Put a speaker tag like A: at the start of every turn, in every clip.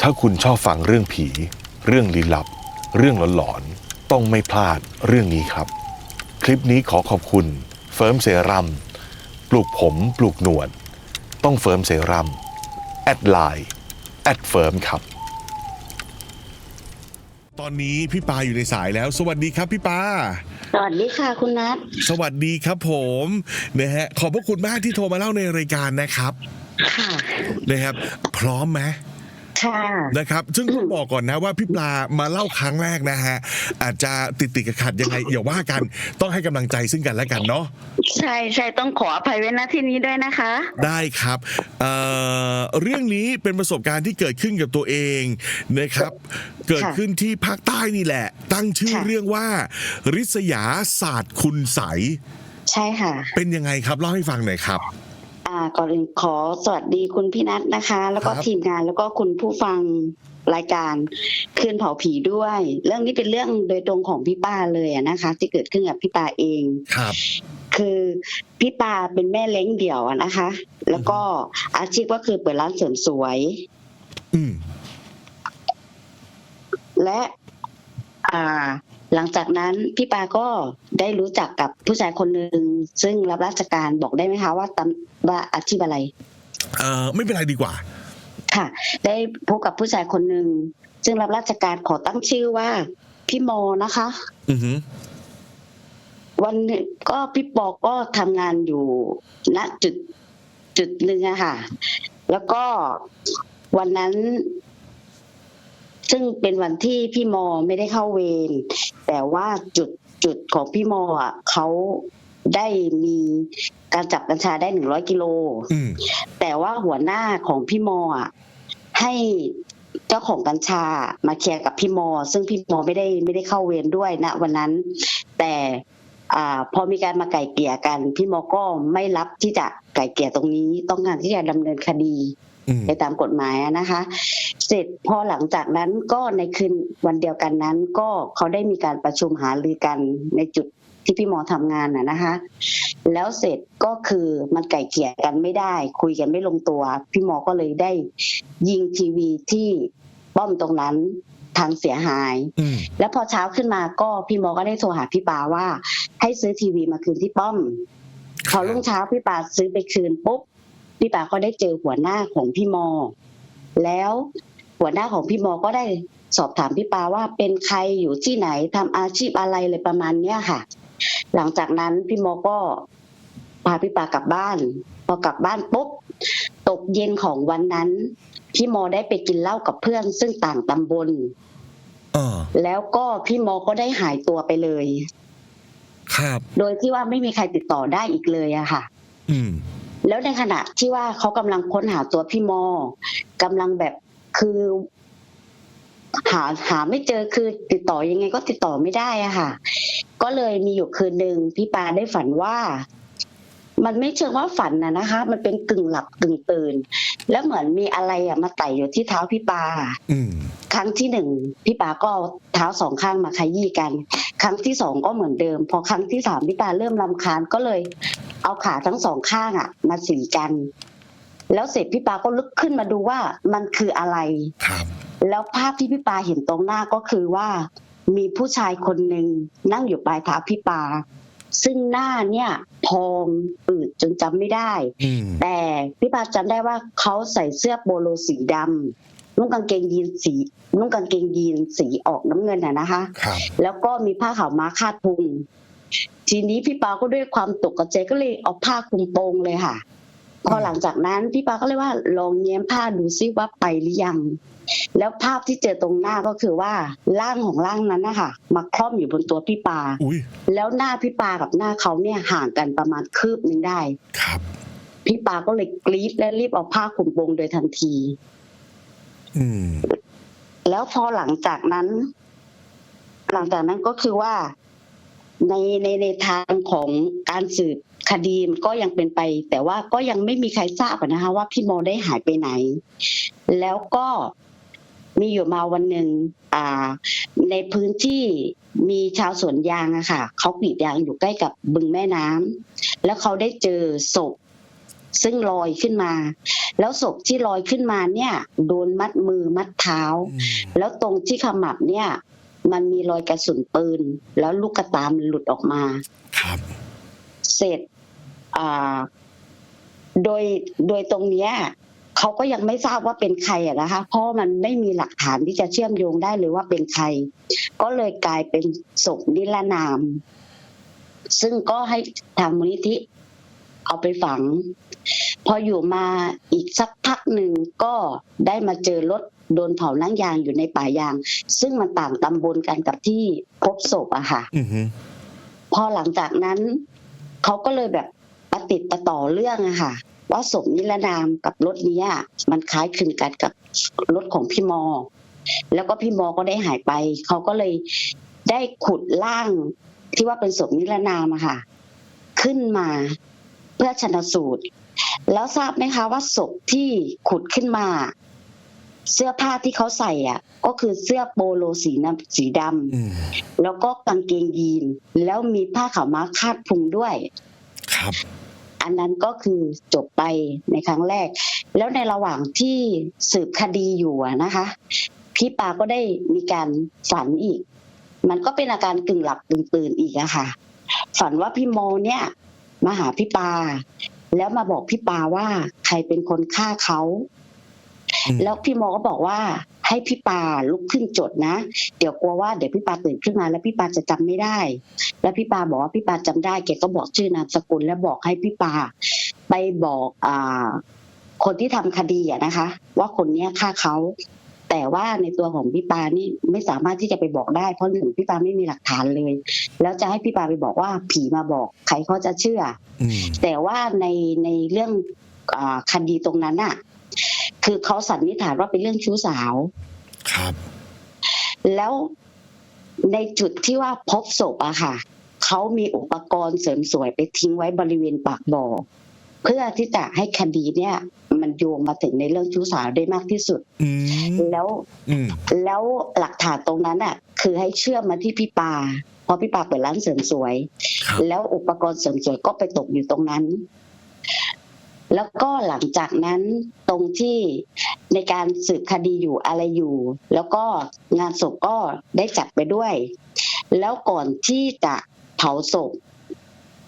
A: ถ้าคุณชอบฟังเรื่องผี เรื่องลี้ลับ เรื่องหลอนๆ ต้องไม่พลาดเรื่องนี้ครับ คลิปนี้ขอขอบคุณ เฟิร์มเซรั่มปลูกผมปลูกหนวด ต้องเฟิร์มเซรั่มแอดไลน์แอดเฟิร์มครับ
B: ตอนนี้พี่ปาอยู่ในสายแล้ว สวัสดีครับพี่ปา
C: สวัสดีค่ะคุณนัท
B: สวัสดีครับผมนะฮะขอบพระคุณมากที่โทรมาเล่าในรายการนะครับ
C: ค่ะ
B: นะครับ พร้อมไหม
C: ค่ะ
B: นะครับ ซึ่งต้องบอกก่อนนะว่าพี่ปลามาเล่าครั้งแรกนะฮะ อาจจะติดติดๆขัดๆยังไงอย่าว่ากัน ต้องให้กำลังใจซึ่งกันและกันเนาะ
C: ใช่ใช่ต้องขออภัยไว้ณที่นี้ด้วยนะคะ
B: ได้ครับเอ่อเรื่องนี้เป็นประสบการณ์ที่เกิดขึ้นกับตัวเองนะครับ เกิดขึ้นที่ภาคใต้นี่แหละ ตั้งชื่อ
C: ค่ะ
B: เรื่องว่า ริษยาศาสตร์คุณใสย
C: ใช่ค่ะ
B: เป็นยังไงครับเล่าให้ฟังหน่อยครับ
C: อ่าก่อนอื่นขอสวัสดีคุณพี่นัทนะคะ แล้วก็
B: ครับ
C: ทีมงานแล้วก็คุณผู้ฟังรายการคืนเผาผีด้วย เรื่องนี้เป็นเรื่องโดยตรงของพี่ป้าเลยอะนะคะ ที่เกิดขึ้นกับพี่ปาเอง
B: ครับ
C: คือพี่ปาเป็นแม่เล้งเดี่ยวอะนะคะ แล้วก็อาชีพก็คือเปิดร้านเสริมสวย
B: อืม
C: และ อ่า หลังจากนั้นพี่ปาก็ได้รู้จักกับผู้ชายคนหนึ่งซึ่งรับราชการบอกได้ไหมคะว่าตำว่าอาชีพอะไร
B: เอ่อไม่เป็นไรดีกว่า
C: ค่ะ ได้พบกับผู้ชายคนหนึ่งซึ่งรับราชการขอตั้งชื่อว่าพี่โมนะคะ
B: อือหือ
C: วันหนึ่งก็พี่ปอก็ทำงานอยู่ณจุดจุดหนึ่งอะค่ะ แล้วก็วันนั้น ซึ่งเป็นวันที่พี่มอไม่ได้เข้าเวร แต่ว่าจุดจุดของพี่มออะเขาได้มีการจับกัญชาได้หนึ่งร้อยกิโล
B: อืม
C: แต่ว่าหัวหน้าของพี่มออะให้เจ้าของกัญชามาเคลียร์กับพี่มอ ซึ่งพี่มอไม่ได้ไม่ได้เข้าเวรด้วยนะวันนั้น แต่อ่าพอมีการมาไก่เกลี่ยกัน พี่มอก็ไม่รับที่จะไก่เกลี่ยตรงนี้ ต้องการที่จะดำเนินคดี
B: อืม
C: ไปตามกฎหมายอะนะคะ เสร็จพอหลังจากนั้นก็ในคืนวันเดียวกันนั้น ก็เขาได้มีการประชุมหารือกันในจุดที่พี่หมอทำงานน่ะนะคะ แล้วเสร็จก็คือมันไก่เกลี่ยกันไม่ได้ คุยกันไม่ลงตัว พี่หมอก็เลยได้ยิงทีวีที่ป้อมตรงนั้นทางเสียหาย
B: อืม
C: แล้วพอเช้าขึ้นมาก็พี่หมอก็ได้โทรหาพี่ปาว่า ให้ซื้อทีวีมาคืนที่ป้อมพอรุ่งเช้าพี่ปาซื้อไปคืนปุ๊บ พี่ปาก็ได้เจอหัวหน้าของพี่มอ แล้วหัวหน้าของพี่มอก็ได้สอบถามพี่ปาว่าเป็นใครอยู่ที่ไหนทำอาชีพอะไรเลยประมาณเนี้ยค่ะ หลังจากนั้นพี่มอก็พาพี่ปากลับบ้าน พอกลับบ้านปุ๊บตกเย็นของวันนั้นพี่มอได้ไปกินเหล้ากับเพื่อนซึ่งต่างตำบล
B: เออ
C: แล้วก็พี่มอก็ได้หายตัวไปเลย
B: ครับ
C: โดยที่ว่าไม่มีใครติดต่อได้อีกเลยอะค่ะ
B: อืม
C: แล้วในขณะที่ว่าเขากำลังค้นหาตัวพี่มอกำลังแบบคือ หาหาไม่เจอคือติดต่อยังไงก็ติดต่อไม่ได้อะค่ะ ก็เลยมีอยู่คืนหนึ่งพี่ปาได้ฝันว่า มันไม่เชิงว่าฝันนะนะคะ มันเป็นกึ่งหลับกึ่งตื่น แล้วเหมือนมีอะไรอะมาไต่อยู่ที่เท้าพี่ปา
B: อืม
C: ครั้งที่หนึ่งพี่ปาก็เอาเท้าสองข้างมาขยี้กัน ครั้งที่สองก็เหมือนเดิม พอครั้งที่สามพี่ปาเริ่มรำคาญก็เลย เอาขาทั้งสองข้างอะมาสีกัน แล้วเสร็จพี่ปาก็ลุกขึ้นมาดูว่ามันคืออะไร
B: ครับ
C: แล้วภาพที่พี่ปาเห็นตรงหน้าก็คือว่า มีผู้ชายคนหนึ่งนั่งอยู่ปลายเท้าพี่ปา ซึ่งหน้าเนี่ยพองอืดจนจำไม่ได้
B: อืม
C: แต่พี่ปาจำได้ว่าเขาใส่เสื้อโปโลสีดำนุ่งกางเกงยีนสีนุ่งกางเกงยีนสีออกน้ำเงินอะนะคะ
B: ครับ
C: แล้วก็มีผ้าขาวม้าคาดพุงทีนี้พี่ปาก็ด้วยความตกใจก็เลยเอาผ้าคลุมโปงเลยค่ะพอหลังจากนั้นพี่ปาก็เลยว่าลองแง้มผ้าดูซิว่าไปหรือยัง แล้วภาพที่เจอตรงหน้าก็คือว่าร่างของร่างนั้นนะคะมาคล่อมอยู่บนตัวพี่ปา
B: อุ้ย
C: แล้วหน้าพี่ปากับหน้าเขาเนี่ยห่างกันประมาณคืบหนึงได้
B: ครับ
C: พี่ปาก็เลยกรี๊ดและรีบเอาผ้าคลุมโปงโดยทันที
B: อืม
C: แล้วพอหลังจากนั้น หลังจากนั้นก็คือว่าในในในทางของการสืบคดีมันก็ยังเป็นไป แต่ว่าก็ยังไม่มีใครทราบอะนะคะว่าพี่โมได้หายไปไหน แล้วก็ มีอยู่มาวันหนึ่งอ่าในพื้นที่มีชาวสวนยางอะค่ะเขากรีดยางอยู่ใกล้กับบึงแม่น้ำแล้วเขาได้เจอศพซึ่งลอยขึ้นมา แล้วศพที่ลอยขึ้นมาเนี่ย โดนมัดมือมัดเท้า แล้วตรงที่ขมับเนี่ย มันมีรอยกระสุนปืน แล้วลูกกระตามนหลุดออกมา
B: ครับ
C: เสร็จอ่าโดยโดยตรงเนี้ย เขาก็ยังไม่ทราบว่าเป็นใครอะนะคะ เพราะมันไม่มีหลักฐานที่จะเชื่อมโยงได้เลยว่าเป็นใคร ก็เลยกลายเป็นศพนิรนาม ซึ่งก็ให้ทางมูลนิธิเอาไปฝัง พออยู่มาอีกสักพักหนึ่งก็ได้มาเจอรถโดนเผานั่งยางอยู่ในป่ายาง ซึ่งมันต่างตำบลกันกับที่พบศพอะค่ะ
B: อือฮึ
C: พอหลังจากนั้นเขาก็เลยแบบประติดประต่อเรื่องอะค่ะ ว่าศพนิรนามกับรถเนี้ยมันคล้ายคลึงกันกับรถของพี่มอ แล้วก็พี่มอก็ได้หายไป เขาก็เลยได้ขุดร่างที่ว่าเป็นศพนิรนามอะค่ะ ขึ้นมาเพื่อชนสูตร แล้วทราบไหมคะว่าศพที่ขุดขึ้นมา เสื้อผ้าที่เขาใส่อะ ก็คือเสื้อโปโลสีน้ำสีดำ
B: อืม
C: แล้วก็กางเกงยีน แล้วมีผ้าขาวม้าคาดพุงด้วย
B: ครับ
C: อันนั้นก็คือจบไปในครั้งแรก แล้วในระหว่างที่สืบคดีอยู่อะนะคะ พี่ปาก็ได้มีการฝันอีก มันก็เป็นอาการกึ่งหลับกึ่งตื่นอีกอะค่ะ ฝันว่าพี่โมเนี่ยมาหาพี่ปา แล้วมาบอกพี่ปาว่าใครเป็นคนฆ่าเขา
B: อืม
C: แล้วพี่โมก็บอกว่า ให้พี่ปาลุกขึ้นจดนะ เดี๋ยวกลัวว่าเดี๋ยวพี่ปาตื่นขึ้นมาแล้วพี่ปาจะจำไม่ได้ แล้วพี่ปาบอกว่าพี่ปาจำได้แกก็บอกชื่อนามสกุล และบอกให้พี่ปาไปบอกอ่าคนที่ทำคดีอะนะคะ ว่าคนเนี้ยฆ่าเขาแต่ว่าในตัวของพี่ปานี่ไม่สามารถที่จะไปบอกได้เพราะหนึ่งพี่ปาไม่มีหลักฐานเลย แล้วจะให้พี่ปาไปบอกว่าผีมาบอกใครเขาจะเชื่อ
B: อืม
C: แต่ว่าในในเรื่องอาคดีตรงนั้นน่ะ คือเขาสันนิษฐานว่าเป็นเรื่องชู้สาว
B: ครับ
C: แล้วในจุดที่ว่าพบศพอะค่ะเขามีอุปกรณ์เสริมสวยไปทิ้งไว้บริเวณปากบ่อเพื่อที่จะให้คดีเนี่ย มันโยงมาถึงในเรื่องชู้สาวได้มากที่สุด
B: อืม
C: แล้ว
B: อืม
C: แล้วหลักฐานตรงนั้นอะคือให้เชื่อมมาที่พี่ปาเพราะพี่ปาเปิดร้านเสริมสวย
B: ครับ
C: แล้วอุปกรณ์เสริมสวยก็ไปตกอยู่ตรงนั้น แล้วก็หลังจากนั้นตรงที่ในการสืบคดีอยู่อะไรอยู่ แล้วก็งานศพก็ได้จัดไปด้วย แล้วก่อนที่จะเผาศพ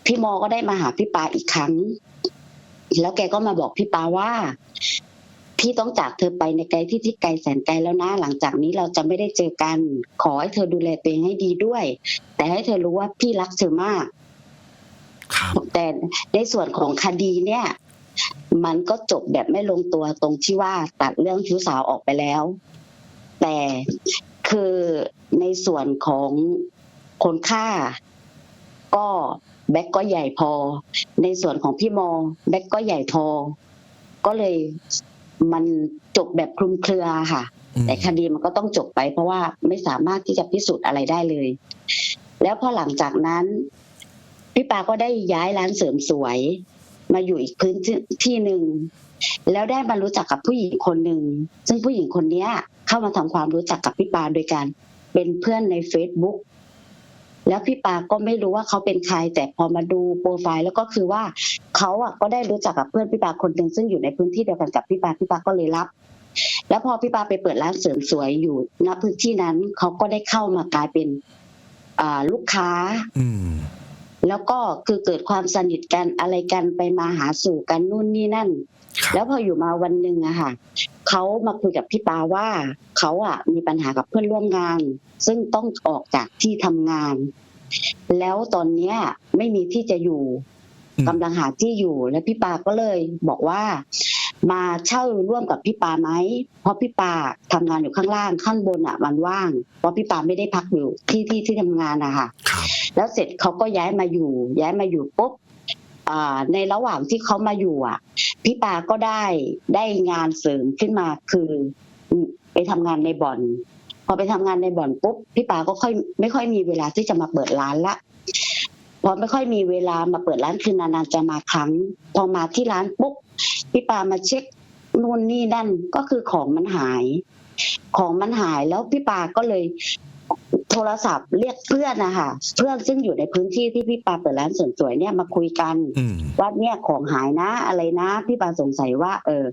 C: พี่มอก็ได้มาหาพี่ปาอีกครั้ง แล้วแกก็มาบอกพี่ปาว่า พี่ต้องจากเธอไปในไกลที่ที่ไกลแสนไกลแล้วนะ หลังจากนี้เราจะไม่ได้เจอกัน ขอให้เธอดูแลตัวเองให้ดีด้วย แต่ให้เธอรู้ว่าพี่รักเธอมาก
B: ครับ
C: แต่ในส่วนของคดีเนี่ย มันก็จบแบบไม่ลงตัวตรงที่ว่าตัดเรื่องชู้สาวออกไปแล้ว แต่คือในส่วนของคนฆ่า ก็แบ็กก็ใหญ่พอ ในส่วนของพี่โมแบ็กก็ใหญ่พอ ก็เลยมันจบแบบคลุมเครือค่ะ
B: อืม
C: แต่คดีมันก็ต้องจบไปเพราะว่าไม่สามารถที่จะพิสูจน์อะไรได้เลย แล้วพอหลังจากนั้น พี่ปาก็ได้ย้ายร้านเสริมสวย มาอยู่อีกพื้นที่หนึ่งแล้วได้มารู้จักกับผู้หญิงคนหนึ่งซึ่งผู้หญิงคนเนี้ยเข้ามาทำความรู้จักกับพี่ปาโดยการเป็นเพื่อนใน Facebook แล้วพี่ปาก็ไม่รู้ว่าเขาเป็นใคร แต่พอมาดูโปรไฟล์แล้วก็คือว่าเขาอะก็ได้รู้จักกับเพื่อนพี่ปาคนหนึ่งซึ่งอยู่ในพื้นที่เดียวกันกับพี่ปาพี่ปาก็เลยรับ แล้วพอพี่ปาไปเปิดร้านเสริมสวยอยู่ณพื้นที่นั้นเขาก็ได้เข้ามากลายเป็นอ่าลูกค้า
B: อื
C: แล้วก็คือเกิดความสนิทกันอะไรกันไปมาหาสู่กันนู่นนี่นั่น
B: ครับ
C: แล้วพออยู่มาวันหนึ่งอะค่ะเขามาคุยกับพี่ปาว่าเขาอะมีปัญหากับเพื่อนร่วมงาน ซึ่งต้องออกจากที่ทำงาน แล้วตอนเนี้ยไม่มีที่จะอยู่
B: อืม
C: กำลังหาที่อยู่แล้วพี่ปาก็เลยบอกว่า มาเช่าร่วมกับพี่ปาไหม เพราะพี่ปาทำงานอยู่ข้างล่างข้างบนอะมันว่าง เพราะพี่ปาไม่ได้พักอยู่ที่ที่ที่ทำงานอะค่ะ
B: ครับ
C: แล้วเสร็จเขาก็ย้ายมาอยู่ ย้ายมาอยู่ปุ๊บอ่าในระหว่างที่เขามาอยู่อะ พี่ปาก็ได้ได้งานเสริมขึ้นมาคือไปทำงานในบ่อน พอไปทำงานในบ่อนปุ๊บพี่ปาก็ค่อยไม่ค่อยมีเวลาที่จะมาเปิดร้านละพอไม่ค่อยมีเวลามาเปิดร้านคือนานๆจะมาครั้ง พอมาที่ร้านปุ๊บ พี่ปามาเช็คนู่นนี่นั่นก็คือของมันหาย ของมันหายแล้วพี่ปาก็เลยโทรศัพท์เรียกเพื่อนนะคะเพื่อนซึ่งอยู่ในพื้นที่ที่พี่ปาเปิดร้านเสริมสวยเนี่ยมาคุยกัน
B: อืม
C: ว่าเนี่ยของหายนะ อะไรนะพี่ปาสงสัยว่า เออ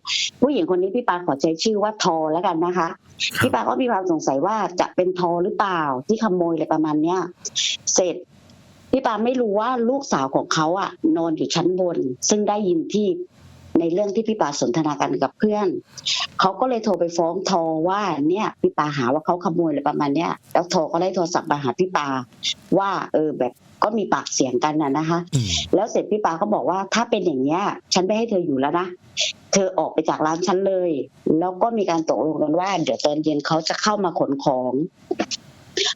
C: ผู้หญิงคนนี้พี่ปาขอใช้ชื่อว่าทอแล้วกันนะคะ
B: ครับ
C: พี่ปาก็มีความสงสัยว่าจะเป็นทอหรือเปล่าที่ขโมยอะไรประมาณเนี้ยเสร็จพี่ปาไม่รู้ว่าลูกสาวของเขาอะนอนอยู่ชั้นบน ซึ่งได้ยินที่ ในเรื่องที่พี่ปาสนทนากันกับเพื่อนเขาก็เลยโทรไปฟ้องทอว่าเนี่ยพี่ปาหาว่าเขาขโมยอะไรประมาณเนี้ยแล้วทอก็ได้โทรศัพท์มาหาพี่ปาว่าเออแบบก็มีปากเสียงกันน่ะนะคะ
B: อืม
C: แล้วเสร็จพี่ปาก็บอกว่าถ้าเป็นอย่างเนี้ย ฉันไม่ให้เธออยู่แล้วนะเธอออกไปจากร้านฉันเลย แล้วก็มีการตกลงกันว่า เดี๋ยวตอนเย็นเขาจะเข้ามาขนของ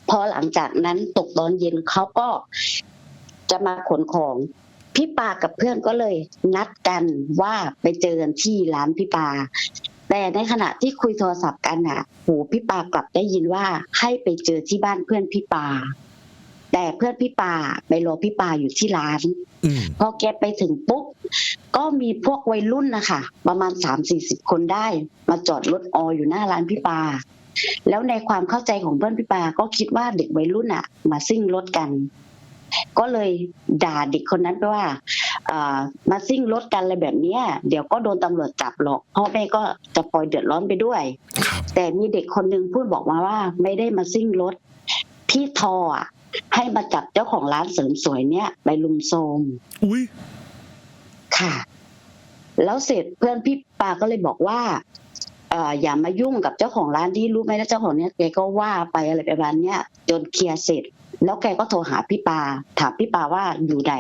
C: พอหลังจากนั้นตกตอนเย็นเขาก็จะมาขนของ พี่ปากับเพื่อนก็เลยนัดกันว่าไปเจอกันที่ร้านพี่ปา แต่ในขณะที่คุยโทรศัพท์กันน่ะ หูพี่ปากลับได้ยินว่าให้ไปเจอที่บ้านเพื่อนพี่ปา แต่เพื่อนพี่ปาไปรอพี่ปาอยู่ที่ร้าน
B: อืม
C: พอแกไปถึงปุ๊บก็มีพวกวัยรุ่นนะคะประมาณสามสี่สิบคนได้ มาจอดรถอออยู่หน้าร้านพี่ปา แล้วในความเข้าใจของเพื่อนพี่ปาก็คิดว่าเด็กวัยรุ่นอะ มาซิ่งรถกัน ก็เลยด่าเด็กคนนั้นไปว่าอ่ามาซิ่งรถกันอะไรแบบเนี้ยเดี๋ยวก็โดนตำรวจจับหรอกพ่อแม่ก็จะปล่อยเดือดร้อนไปด้วย
B: ครับ
C: แต่มีเด็กคนหนึ่งพูดบอกมาว่า ไม่ได้มาซิ่งรถ พี่ทออะให้มาจับเจ้าของร้านเสริมสวยเนี่ยไปลุมโทรม
B: อุ้ย
C: ค่ะ แล้วเสร็จเพื่อนพี่ปาก็เลยบอกว่าเอ่ออย่ามายุ่งกับเจ้าของร้านที่รู้ไหมแล้วเจ้าของเนี้ยแกก็ว่าไปอะไรประมาณเนี้ยจนเคลียร์เสร็จ แล้วแกก็โทรหาพี่ปา ถามพี่ปาว่าอยู่ไหน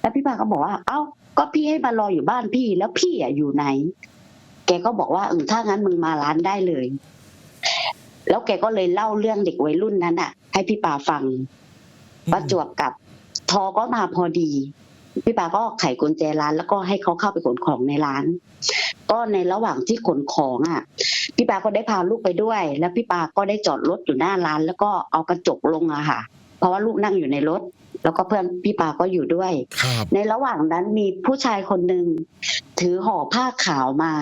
C: แล้วพี่ปาก็บอกว่า เอ้า ก็พี่ให้มารออยู่บ้านพี่ แล้วพี่อะอยู่ไหน แกก็บอกว่าเออถ้างั้นมึงมาร้านได้เลย แล้วแกก็เลยเล่าเรื่องเด็กวัยรุ่นนั้นอะ ให้พี่ปาฟังประจวบกับทอก็มาพอดี พี่ปาก็ไขกุญแจร้าน แล้วก็ให้เขาเข้าไปขนของในร้าน ก็ในระหว่างที่ขนของอะ พี่ปาก็ได้พาลูกไปด้วย แล้วพี่ปาก็ได้จอดรถอยู่หน้าร้าน แล้วก็เอากระจกลงอะค่ะ เพราะว่าลูกนั่งอยู่ในรถ แล้วก็เพื่อนพี่ปาก็อยู่ด้วย
B: ครับ
C: ในระหว่างนั้นมีผู้ชายคนหนึ่งถือห่อผ้าขาวมา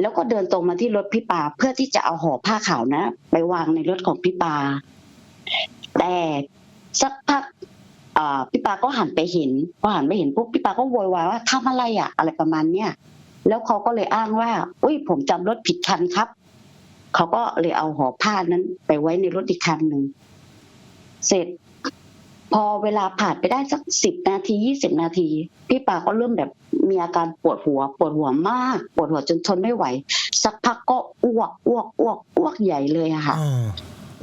C: แล้วก็เดินตรงมาที่รถพี่ปาเพื่อที่จะเอาห่อผ้าขาวนะ ไปวางในรถของพี่ปา แต่สักพักอ่าพี่ปาก็หันไปเห็นพอหันไปเห็นปุ๊บพี่ปาก็โวยวายว่าทำอะไรอะอะไรประมาณเนี้ยแล้วเขาก็เลยอ้างว่า อุ้ยผมจำรถผิดคันครับ เขาก็เลยเอาห่อผ้านั้นไปไว้ในรถอีกคันหนึ่ง เสร็จ พอเวลาผ่านไปได้สักสิบนาทียี่สิบนาที พี่ปาก็เริ่มแบบมีอาการปวดหัว ปวดหัวมาก ปวดหัวจนทนไม่ไหว สักพักก็อ้วกอ้วกอ้วกอ้วกใหญ่เลยอะค่ะ
B: อ่า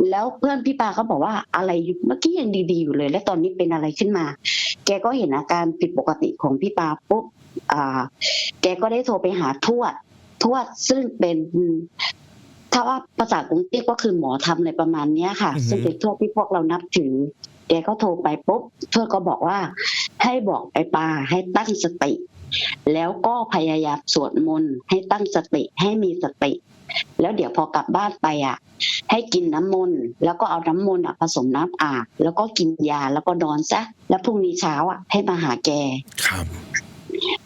C: แล้วเพื่อนพี่ปาก็บอกว่าอะไรอยู่เมื่อกี้ยังดีๆอยู่เลย และตอนนี้เป็นอะไรขึ้นมา แกก็เห็นอาการผิดปกติของพี่ปาปุ๊บอ่า แกก็ได้โทรไปหาทวด ทวดซึ่งเป็น ถ้าว่าภาษากรุงเทพก็คือหมอทำอะไรประมาณเนี้ยค่ะซึ่งเป็นทวดที่พวกเรานับถือแกก็โทรไปปุ๊บทวดก็บอกว่า ให้บอกไอ้ปาให้ตั้งสติ แล้วก็พยายามสวดมนต์ให้ตั้งสติให้มีสติ แล้วเดี๋ยวพอกลับบ้านไปอะ ให้กินน้ำมนต์แล้วก็เอาน้ำมนต์อะผสมน้ำอาบแล้วก็กินยาแล้วก็นอนซะแล้วพรุ่งนี้เช้าอะให้มาหาแก
B: ครับ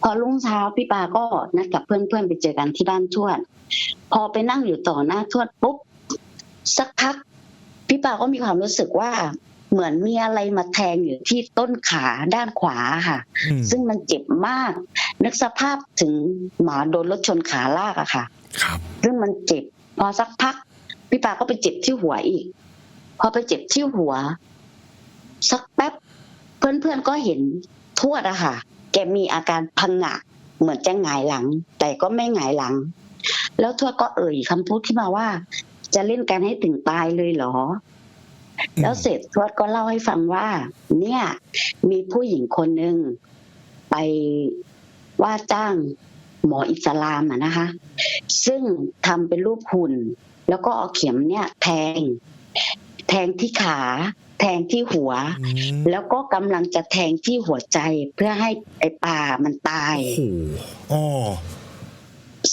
C: พอรุ่งเช้าพี่ปาก็นัดกับเพื่อนๆไปเจอกันที่บ้านทวด พอไปนั่งอยู่ต่อหน้าทวดปุ๊บสักพักพี่ปาก็มีความรู้สึกว่าเหมือนมีอะไรมาแทงอยู่ที่ต้นขาด้านขวาค่ะ
B: อืม
C: ซึ่งมันเจ็บมาก นึกสภาพถึงหมาโดนรถชนขาลากอะค่ะ
B: ครับ
C: ซึ่งมันเจ็บ พอสักพัก พี่ปาก็ไปเจ็บที่หัวอีก พอไปเจ็บที่หัว สักแป๊บเพื่อนๆก็เห็นทวดอะค่ะ แกมีอาการพังงะ เหมือนจะหงายหลัง แต่ก็ไม่หงายหลัง แล้วทวดก็เอ่ยคำพูดขึ้นมาว่า จะเล่นกันให้ถึงตายเลยเหรอ แล้วเสร็จทวดก็เล่าให้ฟังว่า เนี่ย มีผู้หญิงคนหนึ่งไปว่าจ้างหมออิสลามอะนะคะ ซึ่งทำเป็นรูปหุ่น แล้วก็เอาเข็มเนี่ย แทง แทงที่ขา แทงที่หัว
B: อืม
C: แล้วก็กำลังจะแทงที่หัวใจเพื่อให้ไอ้ปลามันตาย
B: โอ้โหอ๋อ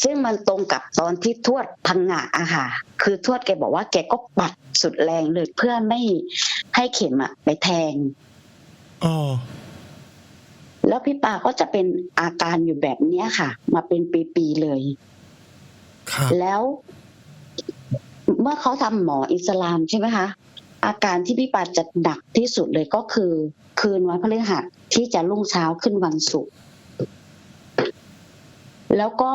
C: ซึ่งมันตรงกับตอนที่ทวดพังงะอะค่ะ คือทวดแกบอกว่าแกก็ปัดสุดแรงเลยเพื่อไม่ให้เข็มอะไปแทง
B: อ๋อ
C: แล้วพี่ปาก็จะเป็นอาการอยู่แบบเนี้ยค่ะ มาเป็นปีๆเลย
B: ครับ
C: แล้ว เมื่อเขาทำหมออิสลามใช่ไหมคะ อาการที่พี่ปาจะหนักที่สุดเลยก็คือ คืนวันพฤหัสที่จะรุ่งเช้าขึ้นวันศุกร์แล้วก็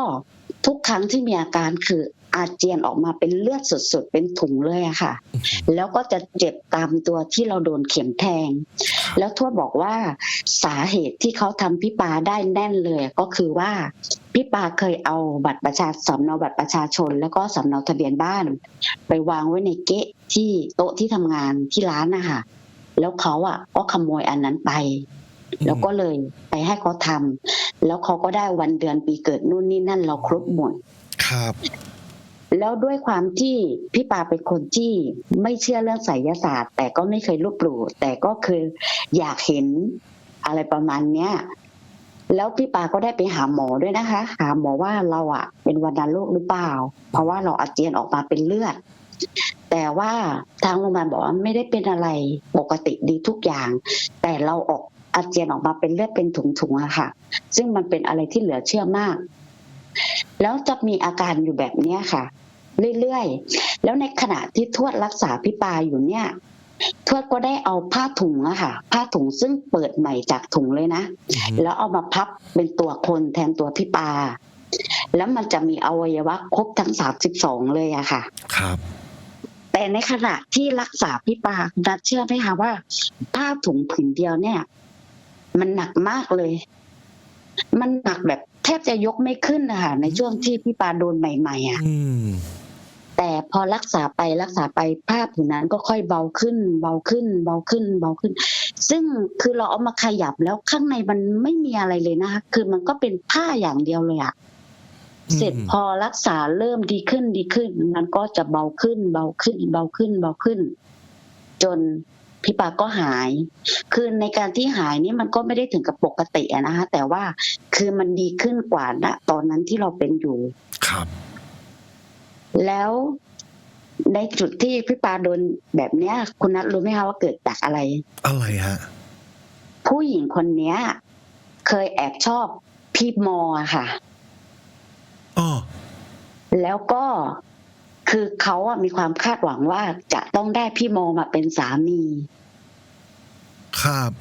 C: ทุกครั้งที่มีอาการคือ อาเจียนออกมาเป็นเลือดสดๆเป็นถุงเลยอะค่ะ แล้วก็จะเจ็บตามตัวที่เราโดนเข็มแทง แล้วทวดบอกว่าสาเหตุที่เขาทำพี่ปาได้แน่นเลยก็คือว่าพี่ปาเคยเอาบัตรประชาสำเนาบัตรประชาชน แล้วก็สำเนาทะเบียนบ้าน ไปวางไว้ในเก๊ะที่โต๊ะที่ทำงานที่ร้านนะคะแล้วเขาอะก็ขโมยอันนั้นไป แล้วก็เลยไปให้เขาทำแล้วเขาก็ได้วันเดือนปีเกิดนู่นนี่นั่นเราครบหมด
B: ครับ
C: แล้วด้วยความที่พี่ปาเป็นคนที่ไม่เชื่อเรื่องไสยศาสตร์ แต่ก็ไม่เคยลบหลู่แต่ก็คืออยากเห็นอะไรประมาณเนี้ยแล้วพี่ปาก็ได้ไปหาหมอด้วยนะคะ หาหมอว่าเราอะเป็นวัณโรคหรือเปล่า เพราะว่าเราอาเจียนออกมาเป็นเลือด แต่ว่าทางโรงพยาบาลบอกว่าไม่ได้เป็นอะไรปกติดีทุกอย่าง แต่เราออกอาเจียนออกมาเป็นเลือดเป็นถุงๆอะค่ะ ซึ่งมันเป็นอะไรที่เหลือเชื่อมาก แล้วจะมีอาการอยู่แบบเนี้ยค่ะ เรื่อยๆ แล้วในขณะที่ทวดรักษาพี่ปาอยู่เนี่ย ทวดก็ได้เอาผ้าถุงอะค่ะ ผ้าถุงซึ่งเปิดใหม่จากถุงเลยนะ แล้วเอามาพับเป็นตัวคนแทนตัวพี่ปา แล้วมันจะมีอวัยวะครบทั้งสามสิบสองเลยอะค่ะ
B: ครับ
C: แต่ในขณะที่รักษาพี่ปานัดเชื่อไหมคะว่า ผ้าถุงผืนเดียวเนี่ย มันหนักมากเลย มันหนักแบบแทบจะยกไม่ขึ้นนะคะในช่วงที่พี่ปาโดนใหม่ๆอะ
B: อืม
C: แต่พอรักษาไปรักษาไปภาพผืนนั้นก็ค่อยเบาขึ้น เบาขึ้น เบาขึ้น เบาขึ้น ซึ่งคือเราเอามาขยับแล้วข้างในมันไม่มีอะไรเลยนะคะคือมันก็เป็นผ้าอย่างเดียวเลยอะเสร็จพอรักษาเริ่มดีขึ้นดีขึ้น มันก็จะเบาขึ้น เบาขึ้น เบาขึ้น เบาขึ้น จนพี่ปาก็หาย คือในการที่หายนี่มันก็ไม่ได้ถึงกับปกตินะคะแต่ว่าคือมันดีขึ้นกว่าณตอนนั้นที่เราเป็นอยู่
B: ครับ
C: แล้วในจุดที่พี่ปาโดนแบบเนี้ย คุณนัทรู้ไหมคะว่าเกิดจากอะไร
B: อะไรฮะ
C: ผู้หญิงคนเนี้ย เคยแอบชอบพี่มออะค่ะ
B: อ้อ
C: แล้วก็คือเขาอะมีความคาดหวังว่าจะต้องได้พี่โมมาเป็นสามี
B: ครับ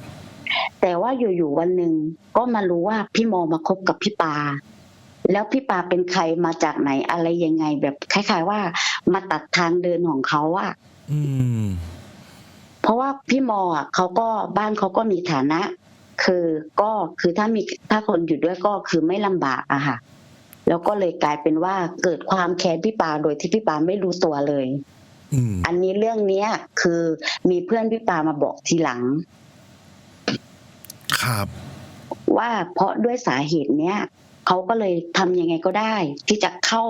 C: แต่ว่าอยู่ๆวันหนึ่งก็มารู้ว่าพี่โมมาคบกับพี่ปา แล้วพี่ปาเป็นใครมาจากไหนอะไรยังไง แบบคล้าย ๆ ว่ามาตัดทางเดินของเขาอะ
B: อืม
C: เพราะว่าพี่โมอะเขาก็บ้านเขาก็มีฐานะ คือก็คือถ้ามีถ้าคนอยู่ด้วยก็คือไม่ลำบากอะค่ะ แล้วก็เลยกลายเป็นว่าเกิดความแค้นพี่ปาโดยที่พี่ปาไม่รู้ตัวเลย
B: อืม
C: อันนี้เรื่องเนี้ย คือมีเพื่อนพี่ปามาบอกทีหลัง
B: ครับ
C: ว่าเพราะด้วยสาเหตุเนี้ย เขาก็เลยทำยังไงก็ได้ ที่จะเข้า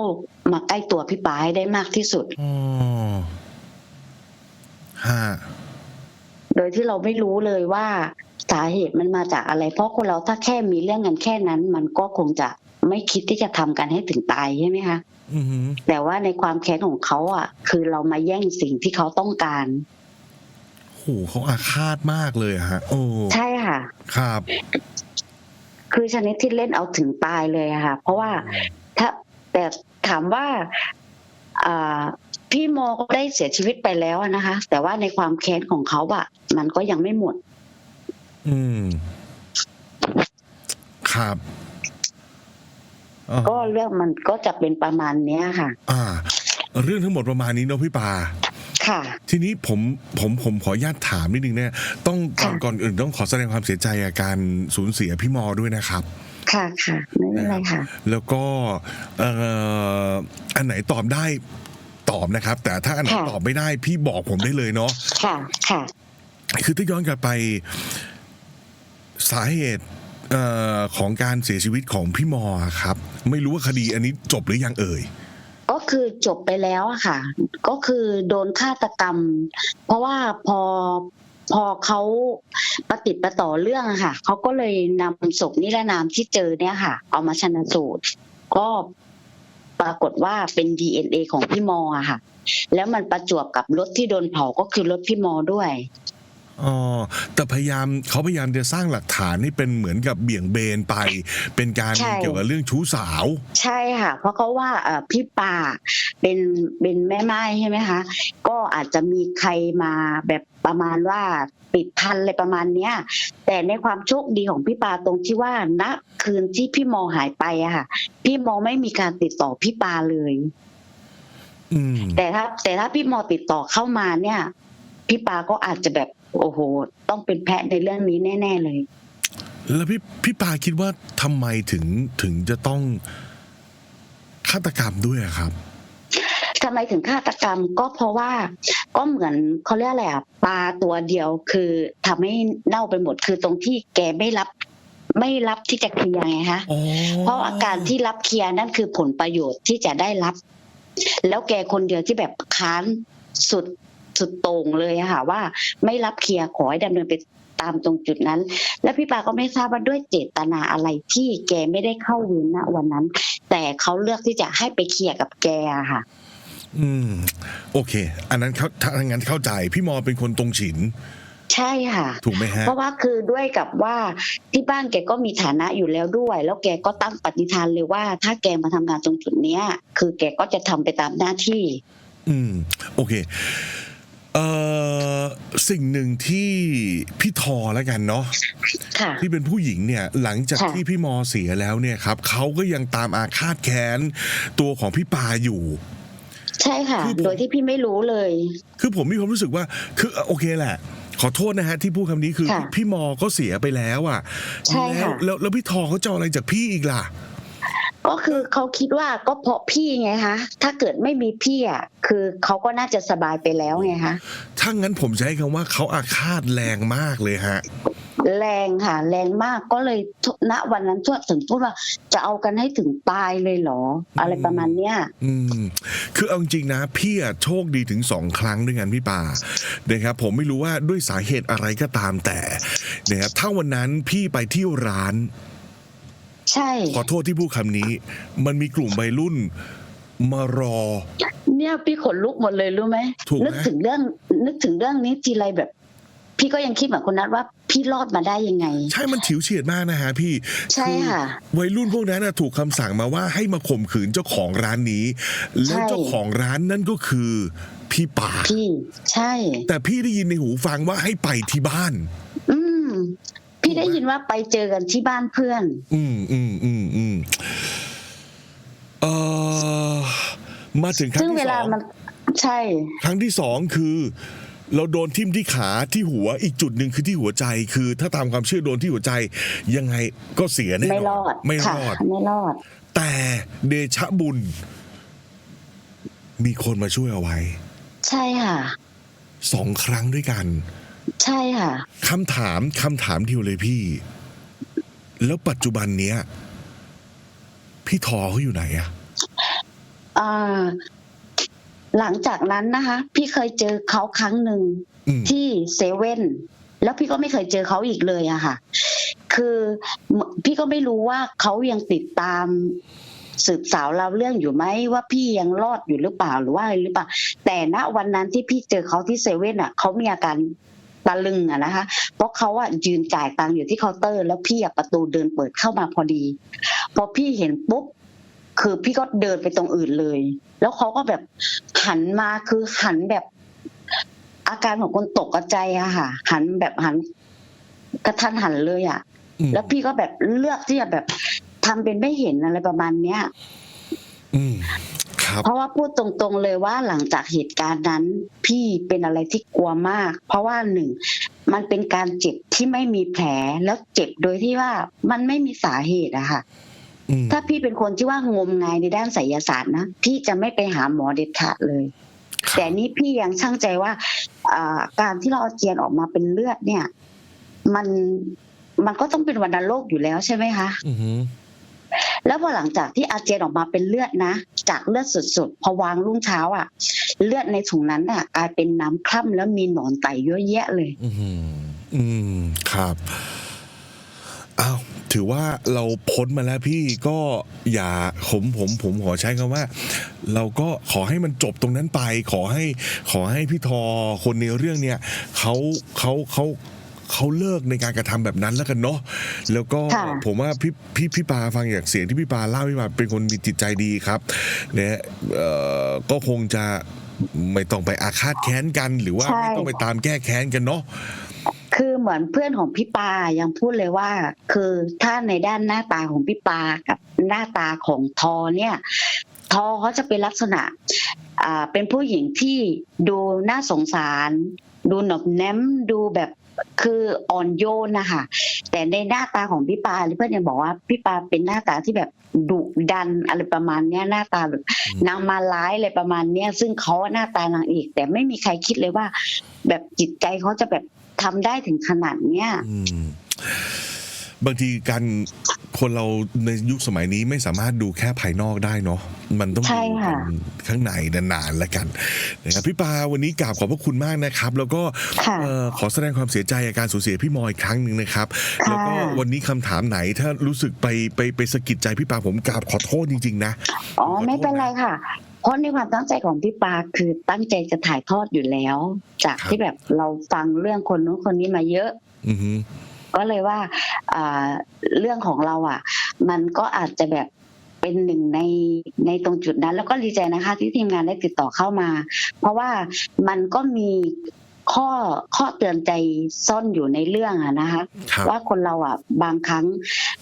C: มาใกล้ตัวพี่ปาให้ได้มากที่สุด
B: อ๋อฮะ
C: โดยที่เราไม่รู้เลยว่าสาเหตุมันมาจากอะไร เพราะคนเราถ้าแค่มีเรื่องกันแค่นั้น มันก็คงจะไม่คิดที่จะทำกันให้ถึงตายใช่ไหมคะ
B: อืม
C: แต่ว่าในความแค้นของเขาอะ คือเรามาแย่งสิ่งที่เขาต้องการ
B: โหเขาอาฆาตมากเลยอะฮะ โอ้
C: ใช่ค่ะ
B: ครับ
C: คือชนิดที่เล่นเอาถึงตายเลยอะค่ะ เพราะว่าถ้าแต่ถามว่าอ่าพี่โมก็ได้เสียชีวิตไปแล้วอะนะคะ แต่ว่าในความแค้นของเขาอะมันก็ยังไม่หมด
B: อืม ครับอ๋อ
C: ก็เรื่องมันก็จะเป็นประมาณเนี้ยค่ะ
B: อ่า เรื่องทั้งหมดประมาณนี้เนาะพี่ปา
C: ค่ะ
B: ทีนี้ผมผมผมขออนุญาตถามนิดนึงเนี่ยต้องก่อน
C: ค่ะ
B: ก่อนอื่นต้องขอแสดงความเสียใจกับการสูญเสียพี่มอด้วยนะครับ
C: ค่ะค่ะไม่เป็นไรค่ะ
B: แล้วก็เอ่ออันไหนตอบได้ตอบนะครับ แต่ถ้าอันไหน
C: ค่ะ
B: ตอบไม่ได้พี่บอกผมได้เลยเนาะ
C: ค่ะค่ะ
B: คือถ้าย้อนกลับไปสาเหตุเอ่อของการเสียชีวิตของพี่มอครับ ไม่รู้ว่าคดีอันนี้จบหรือยังเอ่ย
C: ก็ คือจบไปแล้วอะค่ะ ก็คือโดนฆาตกรรม เพราะว่าพอพอเขาประติดประต่อเรื่องอะค่ะเขาก็เลยนำศพนิรนามที่เจอเนี่ยค่ะ เอามาชันสูตร ก็ปรากฏว่าเป็น DNA ของพี่มอค่ะ แล้วมันประจวบกับรถที่โดนเผาก็คือรถพี่มอด้วย
B: อ๋อแต่พยายามเขาพยายามจะสร้างหลักฐานให้เป็นเหมือนกับเบี่ยงเบนไป เป็นการ
C: ใช่
B: เกี่ยวกับเรื่องชู้สาว
C: ใช่ค่ะ เพราะเขาว่าเอ่อพี่ป่าเป็นเป็นแม่ไม้ใช่ไหมคะ ก็อาจจะมีใครมาแบบประมาณว่าปิดพันอะไรประมาณเนี้ย แต่ในความโชคดีของพี่ปาตรงที่ว่าณคืนที่พี่มอหายไปอะค่ะ พี่มอไม่มีการติดต่อพี่ปาเลย
B: อืม
C: แต่ถ้าแต่ถ้าพี่มอติดต่อเข้ามาเนี่ย พี่ปาก็อาจจะแบบ โอ้โห ต้องเป็นแพะในเรื่องนี้แน่ ๆ เลย
B: แล้วพี่พี่ปาคิดว่าทำไมถึงถึงจะต้องฆาตกรรมด้วยอะครับ
C: ทำไมถึงฆาตกรรมก็เพราะว่าก็เหมือนเขาเรียกอะไรอะปลาตัวเดียวคือทำให้เน่าไปหมดคือตรงที่แกไม่รับ ไม่รับที่จะเคลียร์ไงคะ
B: อ๋อ
C: เพราะอาการที่รับเคลียร์นั่นคือผลประโยชน์ที่จะได้รับ แล้วแกคนเดียวที่แบบค้านสุด สุดโต่งเลยอะค่ะว่าไม่รับเคลียร์ขอให้ดำเนินไปตามตรงจุดนั้น แล้วพี่ปาก็ไม่ทราบว่าด้วยเจตนาอะไรที่แกไม่ได้เข้าเวรณวันนั้น แต่เขาเลือกที่จะให้ไปเคลียร์กับแกอะค่ะ
B: อืม โอเค อันนั้นเขาถ้างั้นเข้าใจพี่มอเป็นคนตรงฉิน
C: ใช่ค่ะ
B: ถูกไหมฮะ
C: เพราะว่าคือด้วยกับว่าที่บ้านแกก็มีฐานะอยู่แล้วด้วย แล้วแกก็ตั้งปฏิฐานเลยว่า ถ้าแกมาทำงานตรงจุดเนี้ย คือแกก็จะทำไปตามหน้าที่
B: อืม โอเค เอ่อสิ่งหนึ่งที่พี่ทอแล้วกันเนาะ
C: ค่ะ
B: ที่เป็นผู้หญิงเนี่ยหลังจาก
C: ค่ะ
B: ที่พี่มอเสียแล้วเนี่ยครับเขาก็ยังตามอาฆาตแค้นตัวของพี่ปาอยู่
C: ใช่ค่ะ
B: คือผม
C: โดยที่พี่ไม่รู้เลย
B: คือผมมีความรู้สึกว่าคือโอเคแหละ ขอโทษนะฮะที่พูดคำนี้คือ
C: ค่ะ
B: พี่มอก็เสียไปแล้วอะ
C: ใช่
B: แล้ว
C: ค่ะ
B: แล้วแล้วพี่ทอเขาจะเอาอะไรจากพี่อีกล่ะ
C: ก็คือเขาคิดว่าก็เพราะพี่ไงคะถ้าเกิดไม่มีพี่อะคือเขาก็น่าจะสบายไปแล้วไงคะ
B: ถ้างั้นผมใช้คำว่าเขาอาฆาตแรงมากเลยฮะ
C: แรงค่ะ แรงมากก็เลยณวันนั้นทวดถึงพูดว่าจะเอากันให้ถึงตายเลยเหรอ อะไรประมาณเนี้ย
B: อืมคือเอาจริงๆนะ พี่อะโชคดีถึงสองครั้งด้วยกันพี่ปานะครับผมไม่รู้ว่าด้วยสาเหตุอะไรก็ตามแต่นะครับถ้าวันนั้นพี่ไปเที่ยวร้าน
C: ใช่
B: ขอโทษที่พูดคำนี้ มันมีกลุ่มวัยรุ่นมารอ
C: เนี่ยพี่ขนลุกหมดเลยรู้ไหม
B: ถูกไหม
C: นึกถึงเรื่อง นึกถึงเรื่องนี้ทีไรแบบ พี่ก็ยังคิดเหมือนคนนั้นว่าพี่รอดมาได้ยังไง
B: ใช่มันฉิวเฉียดมากนะฮะพี่
C: ใช่ค่ะ
B: อวัยรุ่นพวกนั้นนะถูกคำสั่งมาว่าให้มาข่มขืนเจ้าของร้านนี้ แล้ว
C: ใช่
B: เจ้าของร้านนั่นก็คือพี่ปา
C: พี่ใช่
B: แต่พี่ได้ยินในหูฟังว่าให้ไปที่บ้าน
C: อืม พี่ได้ยินว่าไปเจอกันที่บ้านเพื่อน
B: อืมอืมอืมอืมเออมาถึงครั้
C: ซึ่
B: ง
C: งเว
B: ที่ส
C: ลา
B: อง
C: มันใช่
B: ครั้งที่สองคือ เราโดนทิ่มที่ขาที่หัวอีกจุดหนึ่งคือที่หัวใจ คือ ถ้าตามความเชื่อโดนที่หัวใจ ยังไงก็เสียแน่นอน
C: ไม่รอด
B: ไม่ร
C: ค่ะ
B: อด
C: ไม่รอด
B: แต่เดชะบุญ มีคนมาช่วยเอาไว้
C: ใช่ค่ะ
B: สองครั้งด้วยกัน
C: ใช่ค่ะ
B: คำถามคำถามเดียวเลยพี่ แล้วปัจจุบันเนี้ย พี่ทอเขาอยู่ไหนอะ
C: อ่าหลังจากนั้นนะคะ พี่เคยเจอเขาครั้งหนึ่ง
B: อืม
C: ที่เซเว่นแล้วพี่ก็ไม่เคยเจอเขาอีกเลยอะค่ะ คือพี่ก็ไม่รู้ว่าเขายังติดตามสืบสาวเราวเรื่องอยู่ไหมว่าพี่ยังรอดอยู่หรือเปล่าหรือว่าอะไรหรือเปล่า แต่ณวันนั้นที่พี่เจอเขาที่เซเว่นอะเขามีอาการ ตะลึงอะนะคะ เพราะเขาอะยืนจ่ายตังค์อยู่ที่เคาน์เตอร์ แล้วพี่อะประตูเดินเปิดเข้ามาพอดี พอพี่เห็นปุ๊บคือพี่ก็เดินไปตรงอื่นเลย แล้วเขาก็แบบหันมาคือหันแบบ อาการของคนตกใจอะค่ะ หันแบบหันกระทันหันเลยอะ
B: อืม
C: แล้วพี่ก็แบบเลือกที่จะแบบทำเป็นไม่เห็นอะไรประมาณเนี้ย
B: อืม ครับ
C: เพราะว่าพูดตรงๆเลยว่าหลังจากเหตุการณ์นั้น พี่เป็นอะไรที่กลัวมาก เพราะว่าหนึ่งมันเป็นการเจ็บที่ไม่มีแผลแล้วเจ็บโดยที่ว่ามันไม่มีสาเหตุอะค่ะ
B: อืม
C: ถ้าพี่เป็นคนที่ว่างมงายในด้านไสยศาสตร์นะพี่จะไม่ไปหาหมอเด็ดขาดเลย
B: ครับ
C: แต่นี่พี่ยังช่างใจว่าอ่าการที่เราอาเจียนออกมาเป็นเลือดเนี่ย มันมันก็ต้องเป็นวัณโรคอยู่แล้วใช่ไหมคะ
B: อือหือ
C: แล้วพอหลังจากที่อาเจียนออกมาเป็นเลือดนะ จากเลือดสุดๆ พอวางรุ่งเช้าอะ เลือดในถุงนั้นอะกลายเป็นน้ำคร่ำแล้วมีหนอนไตเยอะแยะเลย
B: อือหืออืมครับอ้าวถือว่าเราพ้นมาแล้วพี่ก็อย่าผมผมผมขอใช้คำว่า เราก็ขอให้มันจบตรงนั้นไป ขอให้ขอให้พี่ทอคนในเรื่องเนี่ยเขาเขาเขา เขาเลิกในการกระทำแบบนั้นแล้วกันเนาะแล้วก็
C: ค่ะ
B: ผมว่าพี่พี่พี่ปาฟังจากเสียงที่พี่ปาเล่าพี่ปาเป็นคนมีจิตใจดีครับเนี่ยเอ่อก็คงจะไม่ต้องไปอาฆาตแค้นกัน หรือว่า
C: ใช่
B: ไม่ต้องไปตามแก้แค้นกันเนาะ
C: คือเหมือนเพื่อนของพี่ปายังพูดเลยว่า คือถ้าในด้านหน้าตาของพี่ปากับหน้าตาของทอเนี่ย ทอเขาจะเป็นลักษณะอ่าเป็นผู้หญิงที่ดูน่าสงสาร ดูหนอบแนมดูแบบ คืออ่อนโยนนะคะแต่ในหน้าตาของพี่ปาเพื่อนยังบอกว่าพี่ปาเป็นหน้าตาที่แบบดุดันอะไรประมาณเนี้ยหน้าตาแบบ
B: อืม
C: นางมาร้ายอะไรประมาณเนี้ยซึ่งเขาหน้าตานางเอกแต่ไม่มีใครคิดเลยว่า แบบจิตใจเขาจะแบบทำได้ถึงขนาดเนี้ย
B: อืม บางทีการคนเราในยุคสมัยนี้ไม่สามารถดูแค่ภายนอกได้เนาะมันต้อง
C: ใช่
B: ดู
C: ค่ะ
B: กันข้างในนานๆแล้วกันนะครับพี่ปาวันนี้กราบขอบพระคุณมากนะครับ แล้วก็
C: ค่ะ
B: เอ่อขอแสดงความเสียใจกับการสูญเสียพี่มอยอีกครั้งหนึ่งนะครับ
C: ค่ะ
B: แล้วก็วันนี้คำถามไหนถ้ารู้สึกไปไปไปสะกิดใจพี่ปาผมกราบขอโทษจริง ๆ นะ
C: อ๋อไม่เป็นไรค่ะเพราะในความตั้งใจของพี่ปาคือตั้งใจจะถ่ายทอดอยู่แล้ว จาก
B: ครับ
C: ที่แบบเราฟังเรื่องคนนู้นคนนี้มาเยอะ
B: อือฮึ
C: ก็เลยว่าอ่าเรื่องของเราอะ มันก็อาจจะแบบเป็นหนึ่งในในตรงจุดนั้น แล้วก็ดีใจนะคะ ที่ทีมงานได้ติดต่อเข้ามา เพราะว่ามันก็มีข้อข้อเตือนใจซ่อนอยู่ในเรื่องอะนะคะ
B: ครับ
C: ว่าคนเราอะบางครั้ง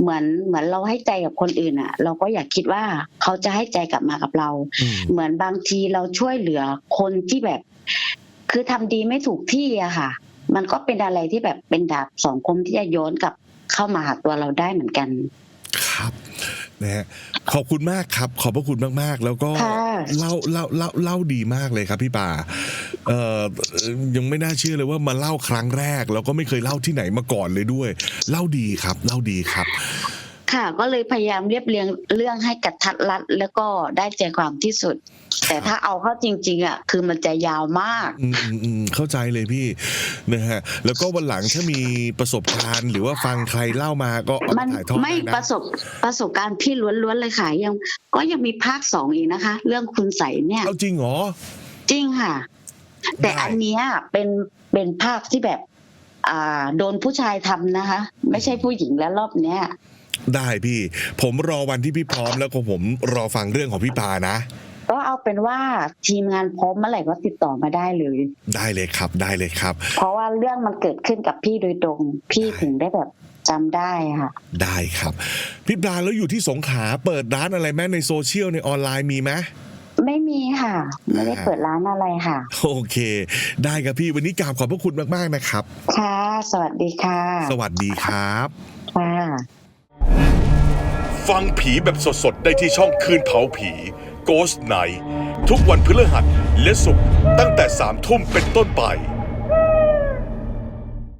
C: เหมือนเหมือนเราให้ใจกับคนอื่นอะ เราก็อยากคิดว่าเขาจะให้ใจกลับมากับเรา
B: อืม
C: เหมือนบางทีเราช่วยเหลือคนที่แบบ คือทำดีไม่ถูกที่อะค่ะ มันก็เป็นอะไรที่แบบเป็นดาบสองคมที่จะโย้อนกลับเข้ามาหาตัวเราได้เหมือนกัน
B: ครับนะฮะขอบคุณมากครับ ขอบพระคุณมากๆ แล้วก็
C: ค่ะ
B: เล่าเล่าเล่าเล่าดีมากเลยครับพี่ป่าเอ่อยังไม่น่าเชื่อเลยว่ามาเล่าครั้งแรก แล้วก็ไม่เคยเล่าที่ไหนมาก่อนเลยด้วย เล่าดีครับ เล่าดีครับ
C: ค่ะ ก็เลยพยายามเรียบเรียงเรื่องให้กระทัดรัด แล้วก็ได้ใจความที่สุด แต่ถ้าเอาเข้าจริง ๆอะคือมันจะยาวมาก
B: อืมอืมอืมเข้าใจเลยพี่นะฮะแล้วก็วันหลังถ้ามีประสบการณ์ หรือว่าฟังใครเล่ามาก็เอา
C: มั
B: มานถ่ายทอด
C: ไม่
B: ได้
C: ป
B: นะ
C: ระสบประสบการณ์พี่ล้วนๆเลยค่ะยังก็ยังมีภาคสองอีกนะคะ เรื่องคุณใสเนี่ย
B: เอาจริงเหรอ
C: จริงค่ะ แต่
B: ได้
C: อันเนี้ยเป็นเป็นภาพที่แบบ อ่า โดนผู้ชายทำนะคะ ไม่ใช่ผู้หญิงแล้วรอบเนี้ย
B: ได้พี่ ผมรอวันที่พี่พร้อมแล้วก็ผมรอฟังเรื่องของพี่ปานะ
C: ก็เอาเป็นว่าทีมงานพร้อมเมื่อไหร่ก็ติดต่อมาได้เลย
B: ได้เลยครับได้เลยครับ
C: เพราะว่าเรื่องมันเกิดขึ้นกับพี่โดยตรง พี่
B: ได้
C: ถึงได้แบบจำได้ค่ะ
B: ได้ครับ พี่ปลาแล้วอยู่ที่สงขลาเปิดร้านอะไรแม่ในโซเชียลในออนไลน์มีไหม
C: ไม่มีค่ะ ไม่ได้เปิดร้านอะไรค่ะ
B: โอเค ได้ครับพี่วันนี้กราบขอบพระคุณมากๆนะครับ
C: ค่ะ สวัสดีค่ะ
B: สวัสดีครับ
C: ค่ะ
A: ฟังผีแบบสดๆ ได้ที่ช่องคืนเผาผี Ghost Night ทุกวันพฤหัสและศุกร์ตั้งแต่3ทุ่มเป็นต้นไป